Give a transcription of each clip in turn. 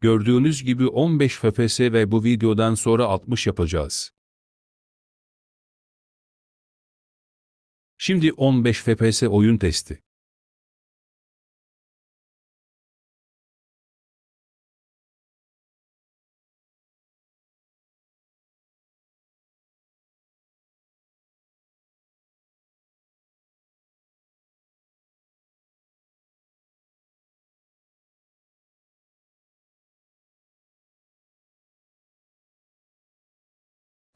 Gördüğünüz gibi 15 FPS ve bu videodan sonra 60 yapacağız. Şimdi 15 FPS oyun testi.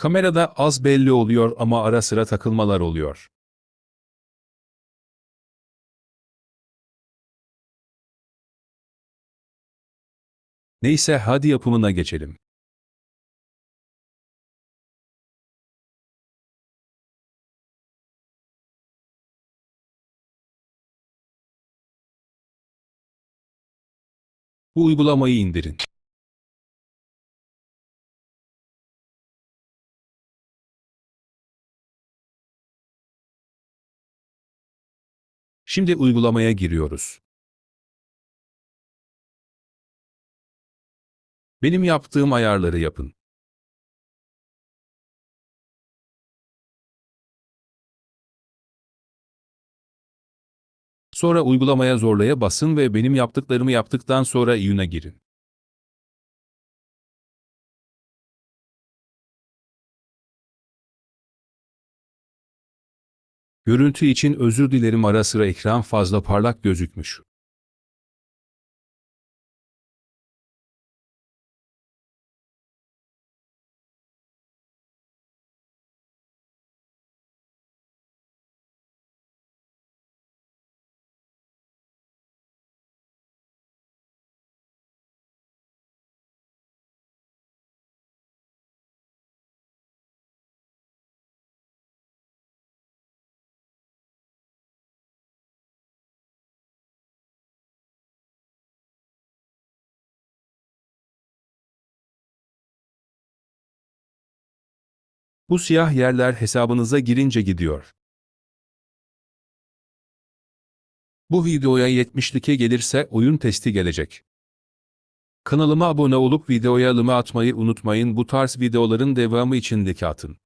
Kamerada az belli oluyor ama ara sıra takılmalar oluyor. Neyse hadi yapımına geçelim. Bu uygulamayı indirin. Şimdi uygulamaya giriyoruz. Benim yaptığım ayarları yapın. Sonra uygulamaya zorlaya basın ve benim yaptıklarımı yaptıktan sonra iyuna girin. Görüntü için özür dilerim ara sıra ekran fazla parlak gözükmüş. Bu siyah yerler hesabınıza girince gidiyor. Bu videoya 70'like gelirse oyun testi gelecek. Kanalıma abone olup videoya lime atmayı unutmayın bu tarz videoların devamı için like atın.